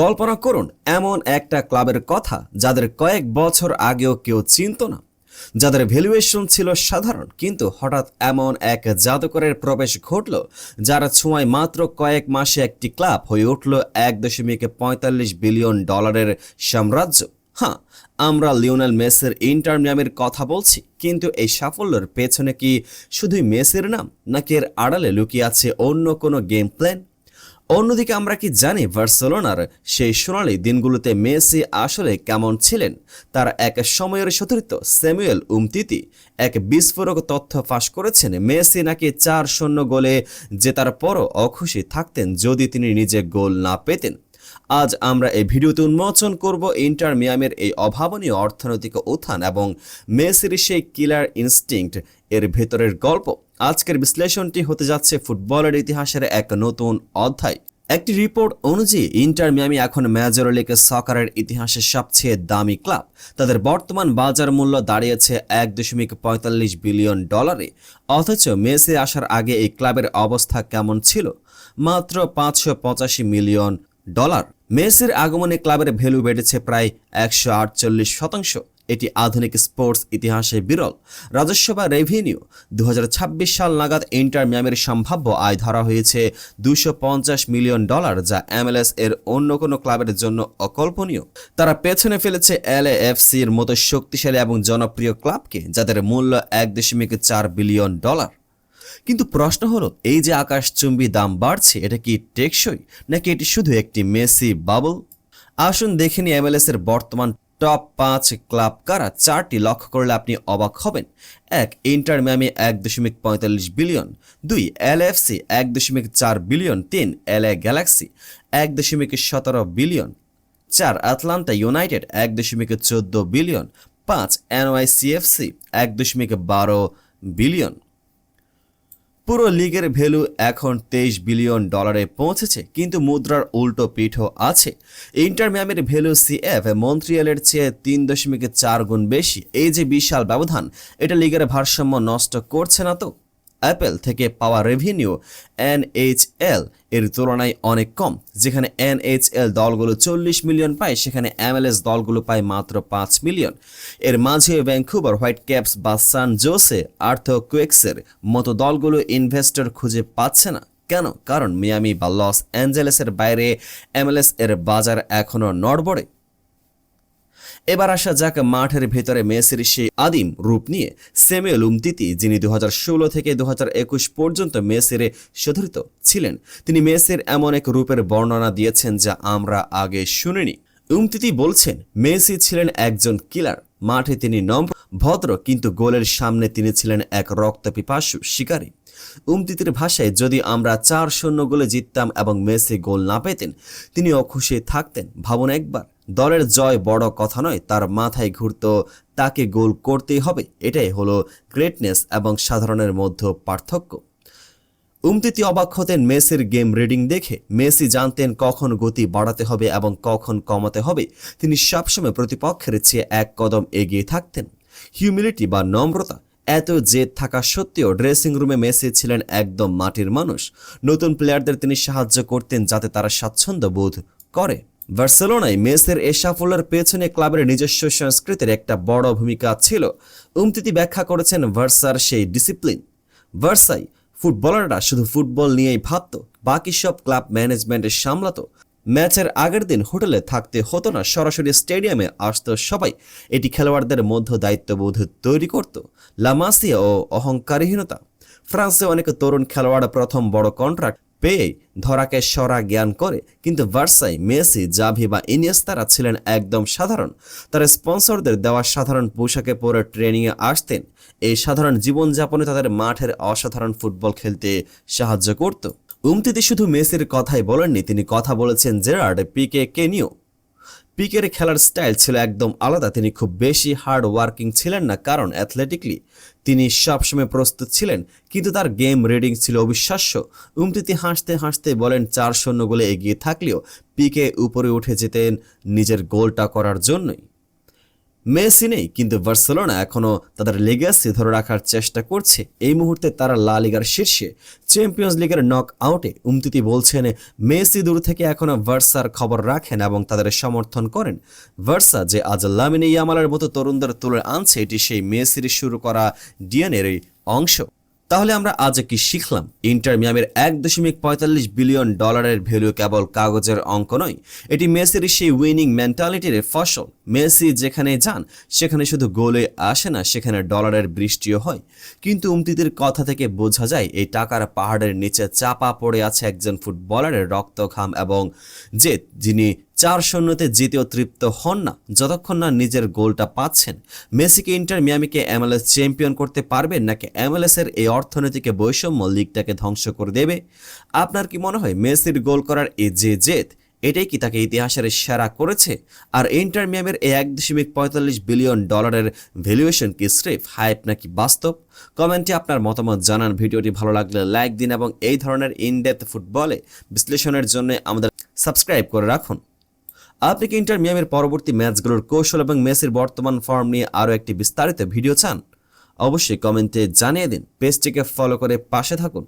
কল্পনা করুন, এমন একটা ক্লাবের কথা যাদের কয়েক বছর আগেও কেউ চিনত না। যাদের ভ্যালুয়েশন ছিল সাধারণ, কিন্তু হঠাৎ এমন এক জাদুকরের প্রবেশ ঘটল, যার ছোঁয়ায় মাত্র কয়েক মাসে একটি ক্লাব হয়ে উঠল এক দশমিক পঁয়তাল্লিশ বিলিয়ন ডলারের সাম্রাজ্য। হ্যাঁ আমরা লিওনেল মেসের ইন্টার মিয়ামির কথা বলছি, কিন্তু এই সাফল্যের পেছনে কি শুধুই মেসের নাম, নাকি এর আড়ালে লুকিয়ে আছে অন্য কোনো গেম প্ল্যান? অন্যদিকে আমরা কি জানি বার্সেলোনার সেই সোনালি দিনগুলোতে মেসি আসলে কেমন ছিলেন? তার এক সময়ের সতীর্থ স্যামুয়েল উমতিতি এক বিস্ফোরক তথ্য ফাঁস করেছেন মেসি নাকি চার শূন্য গোলে জেতার পরও অখুশি থাকতেন যদি তিনি নিজে গোল না পেতেন। আজ আমরা এই ভিডিওতে উন্মোচন করব ইন্টার মিয়ামের এই অভাবনীয় অর্থনৈতিক উত্থান এবং মেসির সেই কিলার ইনস্টিংক্ট এর ভেতরের গল্প। আজকের বিশ্লেষণটি হতে যাচ্ছে ফুটবলের ইতিহাসের এক নতুন অধ্যায়। একটি রিপোর্ট অনুযায়ী ইন্টার মিয়ামি এখন মেজর লিগ সকারের ইতিহাসের সবচেয়ে দামি ক্লাব। তাদের বর্তমান বাজার মূল্য দাঁড়িয়েছে এক দশমিক পঁয়তাল্লিশ বিলিয়ন ডলারে। অথচ মেসি আসার আগে এই ক্লাবের অবস্থা কেমন ছিল? মাত্র পাঁচশো পঁচাশি মিলিয়ন ডলার। মেসির আগমনে ক্লাবের ভ্যালু বেড়েছে প্রায় একশো আটচল্লিশ শতাংশ। এটি আধুনিক স্পোর্টস ইতিহাসে বিরল। রাজস্ব বা রেভিনিউ দু হাজার ছাব্বিশ সাল নাগাদ ইন্টার মিয়ামের সম্ভাব্য আয় ধরা হয়েছে দুশো মিলিয়ন ডলার, যা এমএলএস এর অন্য কোনো ক্লাবের জন্য অকল্পনীয়। তারা পেছনে ফেলেছে এল এলএএফসির মতো শক্তিশালী এবং জনপ্রিয় ক্লাবকে, যাদের মূল্য এক দশমিক চার বিলিয়ন ডলার। কিন্তু প্রশ্ন হলো, এই যে আকাশচুম্বী দাম বাড়ছে, এটা কি টেকসই, নাকি এটি শুধু একটি মেসি বাবল? আসুন দেখে নিই এমএলএস এর বর্তমান টপ পাঁচ ক্লাব কারা, চারটি লক্ষ্য করলে আপনি অবাক হবেন। এক, ইন্টার ম্যামি এক দশমিক পঁয়তাল্লিশ বিলিয়ন। দুই এলএফসি এক দশমিক চার বিলিয়ন। তিন, এল এ গ্যালাক্সি এক দশমিক সতেরো বিলিয়ন। চার, আটলান্টা ইউনাইটেড এক দশমিক চোদ্দ বিলিয়ন। পাঁচ এনওয়াইসিএফসি এক দশমিক বারো বিলিয়ন। পুরো লিগের ভ্যালু এখন তেইশ বিলিয়ন ডলারে পৌঁছেছে, কিন্তু মুদ্রার উল্টো পিঠও আছে। ইন্টার মিয়ামির ভ্যালু সিএফ মন্ট্রিয়ালের চেয়ে তিন দশমিক চার গুণ বেশি। এই যে বিশাল ব্যবধান, এটা লিগের ভারসাম্য নষ্ট করছে না তো? অ্যাপেল থেকে পাওয়া রেভিনিউ এনএইচএল এর তুলনায় অনেক কম। যেখানে এনএইচএল দলগুলো চল্লিশ মিলিয়ন পায়, সেখানে এমএলএস দলগুলো পায় মাত্র পাঁচ মিলিয়ন এর মাঝে ভ্যাঙ্কুভার হোয়াইট ক্যাপস বা সান জোসে আর্থো কুয়েক্সের মতো দলগুলো ইনভেস্টর খুঁজে পাচ্ছে না। কেন? কারণ মিয়ামি বা লস অ্যাঞ্জেলেসের বাইরে এমএলএস এর বাজার এখনও নড়বড়ে। এবার আসা যাক মাঠের ভেতরে মেসির সেই আদিম রূপ নিয়ে। সেমুয়েল উমতিতি, যিনি দু হাজার ষোলো থেকে দু হাজার একুশ পর্যন্ত মেসিরে সতীর্থ ছিলেন, তিনি মেসির এমন এক রূপের বর্ণনা দিয়েছেন যা আমরা আগে শুনিনি। উমতিতি বলছেন, মেসি ছিলেন একজন কিলার। মাঠে তিনি নম্র, ভদ্র, কিন্তু গোলের সামনে তিনি ছিলেন এক রক্তপিপাসু শিকারী। উমতিতির ভাষায়, যদি আমরা চার শূন্য গোলে জিততাম এবং মেসি গোল না পেতেন তিনি অখুশি থাকতেন। ভাবুন একবার। দলের জয় বড় কথা নয়, তার মাথায় ঘুরত তাকে গোল করতেই হবে। এটাই হলো গ্রেটনেস এবং সাধারণের মধ্যে পার্থক্য। উমতিতি অবাক হতেন মেসির গেম রিডিং দেখে। মেসি জানতেন কখন গতি বাড়াতে হবে এবং কখন কমাতে হবে। তিনি সবসময় প্রতিপক্ষের চেয়ে এক কদম এগিয়ে থাকতেন। হিউমিলিটি বা নম্রতা, এত জেদ থাকা সত্ত্বেও ড্রেসিং রুমে মেসি ছিলেন একদম মাটির মানুষ। নতুন প্লেয়ারদের তিনি সাহায্য করতেন যাতে তারা স্বাচ্ছন্দ্য বোধ করে। বার্সেলোনায় মেসের এ সাফল্যের পেছনে ক্লাবের নিজস্ব সংস্কৃতির একটা বড় ভূমিকা ছিল। উমতিতি ব্যাখ্যা করেছেন ভার্সার সেই ডিসিপ্লিন। ভার্সাই ফুটবলাররা শুধু ফুটবল নিয়েই ভাবত, বাকি সব ক্লাব ম্যানেজমেন্ট সামলাতো। ম্যাচের আগের দিন হোটেলে থাকতে হতো না, সরাসরি স্টেডিয়ামে আসত সবাই। এটি খেলোয়াড়দের মধ্যে দায়িত্ববোধ তৈরি করত। লামাসিয়া ও অহংকারহীনতা। ফ্রান্সে অনেক তরুণ খেলোয়াড় প্রথম বড় কন্ট্রাক্ট পেয়েই ধরাকে সরা জ্ঞান করে। কিন্তু ভার্সাই, মেসি, জাভি বা ইনিয়েস্তারা ছিলেন একদম সাধারণ। তার স্পন্সরদের দেওয়া সাধারণ পোশাকে পরে ট্রেনিংয়ে আসতেন। এই সাধারণ জীবনযাপনে তাদের মাঠের অসাধারণ ফুটবল খেলতে সাহায্য করত। উমতিতে শুধু মেসির কথাই বলেননি, তিনি কথা বলেছেন জেরার্ড, পিকে, কেনিও। পিকের খেলার স্টাইল ছিল একদম আলাদা। তিনি খুব বেশি হার্ড ওয়ার্কিং ছিলেন না, কারণ অ্যাথলেটিকলি তিনি সবসময় প্রস্তুত ছিলেন, কিন্তু তার গেম রিডিং ছিল অবিশ্বাস্য। উমতিতি হাসতে হাসতে বলেন চার শূন্য গোলে এগিয়ে থাকলেও পিকে উপরে উঠে যেতেন নিজের গোলটা করার জন্যই। মেসি নেই, কিন্তু বার্সেলোনা এখনও তাদের লেগাসি ধরে রাখার চেষ্টা করছে। এই মুহূর্তে তারা লা লিগার শীর্ষে চ্যাম্পিয়ন্স লিগের নক আউটে উমতিতি বলছেন মেসি দূর থেকে এখনও ভার্সার খবর রাখেন এবং তাদের সমর্থন করেন। ভার্সা যে আজ লামিনে ইয়ামালের মতো তরুণদের তুলে আনছে, এটি সেই মেসির শুরু করা ডিএনএর অংশ। তাহলে আমরা আজ কি শিখলাম? ইন্টার মিয়ামের এক দশমিক পঁয়তাল্লিশ বিলিয়ন ডলারের ভ্যালু কেবল কাগজের অঙ্ক নয়, এটি মেসির সেই উইনিং মেন্টালিটির ফসল। মেসি যেখানে যান, সেখানে শুধু গোলে আসে না, সেখানে ডলারের বৃষ্টিও হয়। কিন্তু উমতিদের কথা থেকে বোঝা যায়, এই টাকার পাহাড়ের নিচে চাপা পড়ে আছে একজন ফুটবলারের রক্ত ঘাম এবং জেদ, যিনি চার শূন্যতে জিতেও তৃপ্ত হন না। যতক্ষণ না নিজের গোলটা পাচ্ছেন। মেসিকে ইন্টার মিয়ামিকে এমএলএস চ্যাম্পিয়ন করতে পারবেন নাকি এমএলএস এর এই অর্থনৈতিক বৈষম্য লিগটাকে ধ্বংস করে দেবে? আপনার কি মনে হয় মেসির গোল করার এই যে জেদ, এটাই কি তাকে ইতিহাসের সেরা করেছে? আর ইন্টার মিয়ামের এই এক দশমিক পঁয়তাল্লিশ বিলিয়ন ডলারের ভ্যালুয়েশন কি স্রেফ হাইপ নাকি বাস্তব? কমেন্টে আপনার মতামত জানান। ভিডিওটি ভালো লাগলে লাইক দিন এবং এই ধরনের ইনডেপথ ফুটবলে বিশ্লেষণের জন্য আমাদের সাবস্ক্রাইব করে রাখুন। আপনি কি ইন্টার মিয়ামের পরবর্তী ম্যাচগুলোর কৌশল এবং মেসির বর্তমান ফর্ম নিয়ে আরও একটি বিস্তারিত ভিডিও চান? অবশ্যই কমেন্টে জানিয়ে দিন। পেজটিকে ফলো করে পাশে থাকুন।